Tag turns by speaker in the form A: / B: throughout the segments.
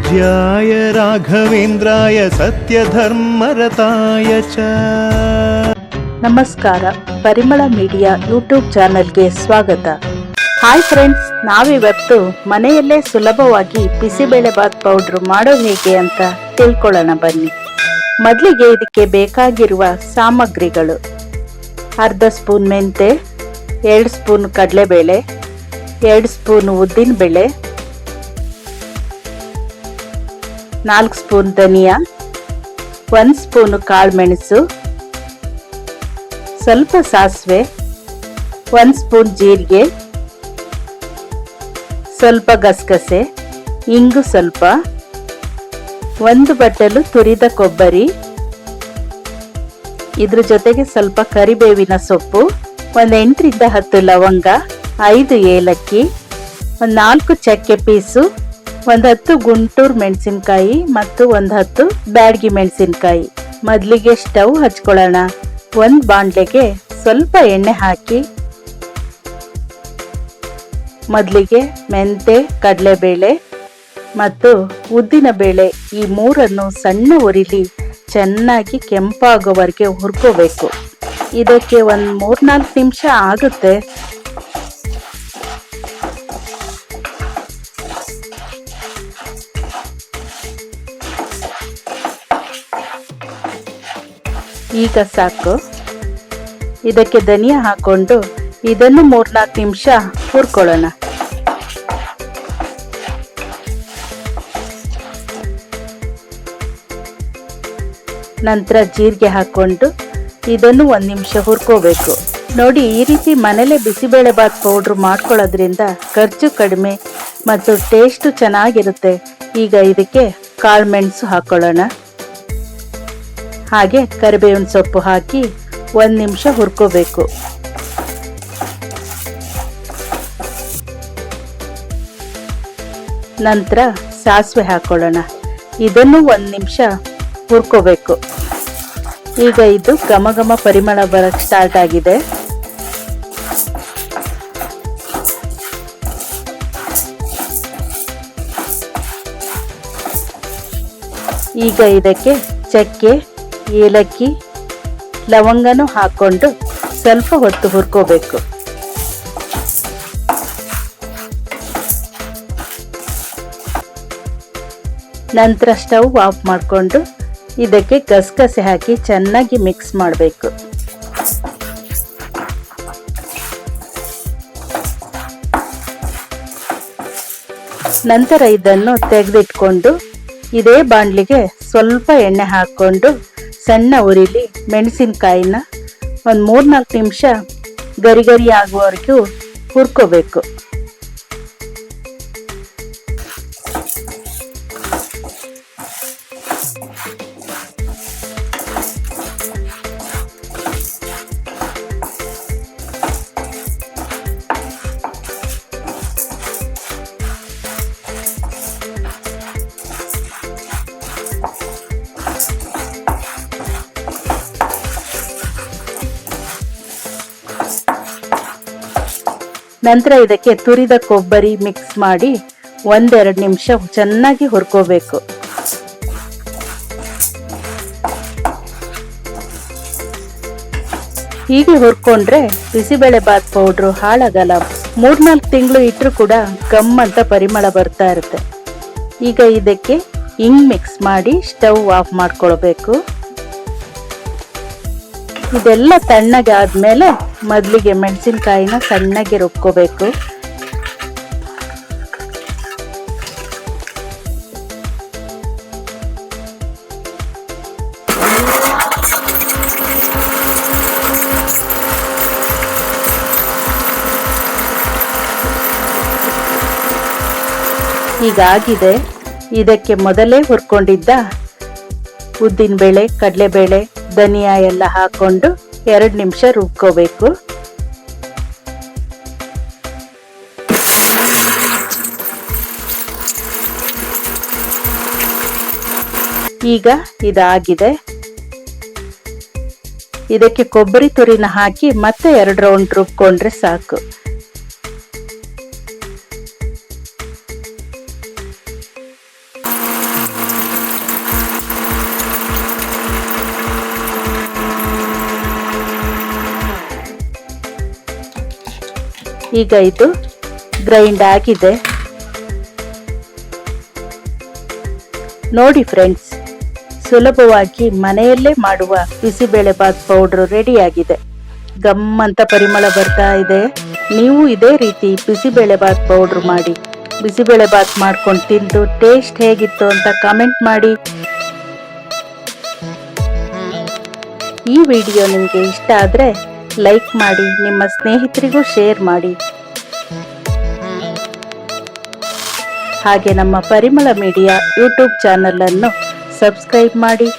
A: पूज्याय राघवेन्द्राय सत्यधर्मरताय च
B: ನಮಸ್ಕಾರ ಪರಿಮಳ ಮೀಡಿಯಾ ಯೂಟ್ಯೂಬ್ ಚಾನೆಲ್ಗೆ ಸ್ವಾಗತ ಹಾಯ್ ಫ್ರೆಂಡ್ಸ್ ನಾವಿವತ್ತು ಮನೆಯಲ್ಲೇ ಸುಲಭವಾಗಿ ಬಿಸಿಬೇಳೆಬಾತ್ ಪೌಡ್ರ್ ಮಾಡೋದು ಹೇಗೆ ಅಂತ ತಿಳ್ಕೊಳ್ಳೋಣ ಬನ್ನಿ ಮೊದಲಿಗೆ ಇದಕ್ಕೆ ಬೇಕಾಗಿರುವ ಸಾಮಗ್ರಿಗಳು ಅರ್ಧ ಸ್ಪೂನ್ ಮೆಂತೆ ಎರಡು ಸ್ಪೂನ್ ಕಡಲೆಬೇಳೆ ಎರಡು ಸ್ಪೂನ್ ಉದ್ದಿನಬೇಳೆ ನಾಲ್ಕು ಸ್ಪೂನ್ ಧನಿಯಾ, ಒಂದು ಸ್ಪೂನು ಕಾಳುಮೆಣಸು ಸ್ವಲ್ಪ ಸಾಸಿವೆ, ಒಂದು ಸ್ಪೂನ್ ಜೀರಿಗೆ, ಸ್ವಲ್ಪ ಗಸಗಸೆ, ಇಂಗು ಸ್ವಲ್ಪ, ಒಂದು ಬಟ್ಟಲು ತುರಿದ ಕೊಬ್ಬರಿ, ಇದ್ರ ಜೊತೆಗೆ ಸ್ವಲ್ಪ ಕರಿಬೇವಿನ ಸೊಪ್ಪು, ಒಂದು ಎಂಟರಿಂದ ಹತ್ತು ಲವಂಗ, ಐದು ಏಲಕ್ಕಿ, ಒಂದು ನಾಲ್ಕು ಚಕ್ಕೆ ಪೀಸು ಒಂದು ಹತ್ತು ಗುಂಟೂರು ಮೆಣಸಿನ್ಕಾಯಿ ಮತ್ತು ಒಂದು ಹತ್ತು ಬ್ಯಾಡ್ಗಿ ಮೆಣಸಿನ್ಕಾಯಿ. ಮೊದಲಿಗೆ ಸ್ಟವ್ ಹಚ್ಕೊಳ್ಳೋಣ. ಒಂದು ಬಾಂಡ್ಲೆಗೆ ಸ್ವಲ್ಪ ಎಣ್ಣೆ ಹಾಕಿ. ಮೊದಲಿಗೆ ಮೆಂತೆ, ಕಡಲೆಬೇಳೆ ಮತ್ತು ಉದ್ದಿನ ಬೇಳೆ ಈ ಮೂರನ್ನು ಸಣ್ಣ ಉರಿಲಿ ಚೆನ್ನಾಗಿ ಕೆಂಪಾಗೋವರೆಗೆ ಹುರ್ಕೋಬೇಕು. ಇದಕ್ಕೆ ಒಂದು ಮೂರ್ನಾಲ್ಕು ನಿಮಿಷ ಆಗುತ್ತೆ. ಈಗ ಸಾಕು. ಇದಕ್ಕೆ ಧನಿಯಾ ಹಾಕೊಂಡು ಇದನ್ನು ಮೂರ್ನಾಲ್ಕು ನಿಮಿಷ ಹುರ್ಕೊಳ್ಳೋಣ. ನಂತರ ಜೀರಿಗೆ ಹಾಕೊಂಡು ಇದನ್ನು ಒಂದು ನಿಮಿಷ ಹುರ್ಕೋಬೇಕು. ನೋಡಿ, ಈ ರೀತಿ ಮನೇಲೆ ಬಿಸಿಬೇಳೆ ಬಾತ್ ಪೌಡ್ರ್ ಮಾಡ್ಕೊಳ್ಳೋದ್ರಿಂದ ಖರ್ಚು ಕಡಿಮೆ ಮತ್ತು ಟೇಸ್ಟು ಚೆನ್ನಾಗಿರುತ್ತೆ. ಈಗ ಇದಕ್ಕೆ ಕಾಳು ಮೆಣಸು ಹಾಕೊಳ್ಳೋಣ. ಹಾಗೆ ಕರಿಬೇವಿನ ಸೊಪ್ಪು ಹಾಕಿ ಒಂದು ನಿಮಿಷ ಹುರ್ಕೋಬೇಕು. ನಂತರ ಸಾಸಿವೆ ಹಾಕೊಳ್ಳೋಣ. ಇದನ್ನು ಒಂದು ನಿಮಿಷ ಹುರ್ಕೋಬೇಕು. ಈಗ ಇದು ಘಮ ಘಮ ಪರಿಮಳ ಬರಕ್ಕೆ ಸ್ಟಾರ್ಟ್ ಆಗಿದೆ. ಈಗ ಇದಕ್ಕೆ ಚಕ್ಕೆ ಏಲಕ್ಕಿ ಲವಂಗನೂ ಹಾಕ್ಕೊಂಡು ಸ್ವಲ್ಪ ಹೊತ್ತು ಹುರ್ಕೋಬೇಕು. ನಂತರ ಸ್ಟವ್ ಆಫ್ ಮಾಡಿಕೊಂಡು ಇದಕ್ಕೆ ಗಸಗಸೆ ಹಾಕಿ ಚೆನ್ನಾಗಿ ಮಿಕ್ಸ್ ಮಾಡಬೇಕು. ನಂತರ ಇದನ್ನು ತೆಗೆದಿಟ್ಕೊಂಡು ಇದೇ ಬಾಣಲಿಗೆ ಸ್ವಲ್ಪ ಎಣ್ಣೆ ಹಾಕ್ಕೊಂಡು ಸಣ್ಣ ಉರಿಲಿ ಮೆಣಸಿನಕಾಯಿನ ಒಂದು ಮೂರ್ನಾಲ್ಕು ನಿಮಿಷ ಗರಿ ಗರಿ ಆಗುವವರೆಗೂ ಹುರ್ಕೋಬೇಕು. ನಂತರ ಇದಕ್ಕೆ ತುರಿದ ಕೊಬ್ಬರಿ ಮಿಕ್ಸ್ ಮಾಡಿ ಒಂದೆರಡು ನಿಮಿಷ ಚೆನ್ನಾಗಿ ಹುರ್ಕೋಬೇಕು. ಹೀಗೆ ಹುರ್ಕೊಂಡ್ರೆ ಬಿಸಿಬೇಳೆ ಬಾತ್ ಪೌಡ್ರು, ಹಾಳಾಗಲ್ಲ. ಮೂರ್ನಾಲ್ಕು ತಿಂಗಳು ಇಟ್ಟರು ಕೂಡ ಗಮ್ ಅಂತ ಪರಿಮಳ ಬರ್ತಾ ಇರುತ್ತೆ. ಈಗ ಇದಕ್ಕೆ ಹಿಂಗ್ ಮಿಕ್ಸ್ ಮಾಡಿ ಸ್ಟವ್ ಆಫ್ ಮಾಡ್ಕೊಳ್ಬೇಕು. ಇದೆಲ್ಲ ತಣ್ಣಗೆ ಆದ್ಮೇಲೆ ಮೊದಲಿಗೆ ಮೆಣಸಿನ್ಕಾಯಿನ ಸಣ್ಣಗೆ ರುಬ್ಕೋಬೇಕು. ಹೀಗಾಗಿದೆ. ಇದಕ್ಕೆ ಮೊದಲೇ ಹುರ್ಕೊಂಡಿದ್ದ ಉದ್ದಿನಬೇಳೆ ಕಡಲೆಬೇಳೆ ಧನಿಯಾ ಎಲ್ಲ ಹಾಕೊಂಡು ಎರಡು ನಿಮಿಷ ರುಬ್ಕೋಬೇಕು. ಈಗ ಇದಾಗಿದೆ. ಇದಕ್ಕೆ ಕೊಬ್ಬರಿ ತುರಿನ ಹಾಕಿ ಮತ್ತೆ ಎರಡು ರೌಂಡ್ ರುಬ್ಕೊಂಡ್ರೆ ಸಾಕು. ಈಗ ಇದು ಗ್ರೈಂಡ್ ಆಗಿದೆ. ನೋಡಿ ಫ್ರೆಂಡ್ಸ್ ಸುಲಭವಾಗಿ ಮನೆಯಲ್ಲೇ ಮಾಡುವ ಬಿಸಿಬೇಳೆಬಾತ್ ಪೌಡ್ರು ರೆಡಿಯಾಗಿದೆ ಗಮ್ಮಂತ ಪರಿಮಳ ಬರ್ತಾ ಇದೆ. ನೀವು ಇದೇ ರೀತಿ ಬಿಸಿಬೇಳೆಬಾತ್ ಪೌಡರ್ ಮಾಡಿ ಬಿಸಿಬೇಳೆಬಾತ್ ಮಾಡ್ಕೊಂಡು ತಿಂದು ಟೇಸ್ಟ್ ಹೇಗಿತ್ತು ಅಂತ ಕಮೆಂಟ್ ಮಾಡಿ. ಈ ವಿಡಿಯೋ ನಿಮಗೆ ಇಷ್ಟ ಆದರೆ ಲೈಕ್ ಮಾಡಿ, ನಿಮ್ಮ ಸ್ನೇಹಿತರಿಗೂ ಶೇರ್ ಮಾಡಿ. ಹಾಗೆ ನಮ್ಮ ಪರಿಮಳ ಮೀಡಿಯಾ ಯೂಟ್ಯೂಬ್ ಚಾನಲ್ ಅನ್ನು ಸಬ್ಸ್ಕ್ರೈಬ್ ಮಾಡಿ.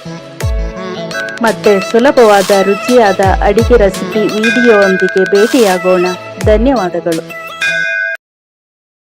B: ಮತ್ತೆ ಸುಲಭವಾದ, ರುಚಿಯಾದ ಅಡಿಗೆ ರೆಸಿಪಿ ವಿಡಿಯೋ ಒಂದಿಗೆ ಭೇಟಿಯಾಗೋಣ. ಧನ್ಯವಾದಗಳು.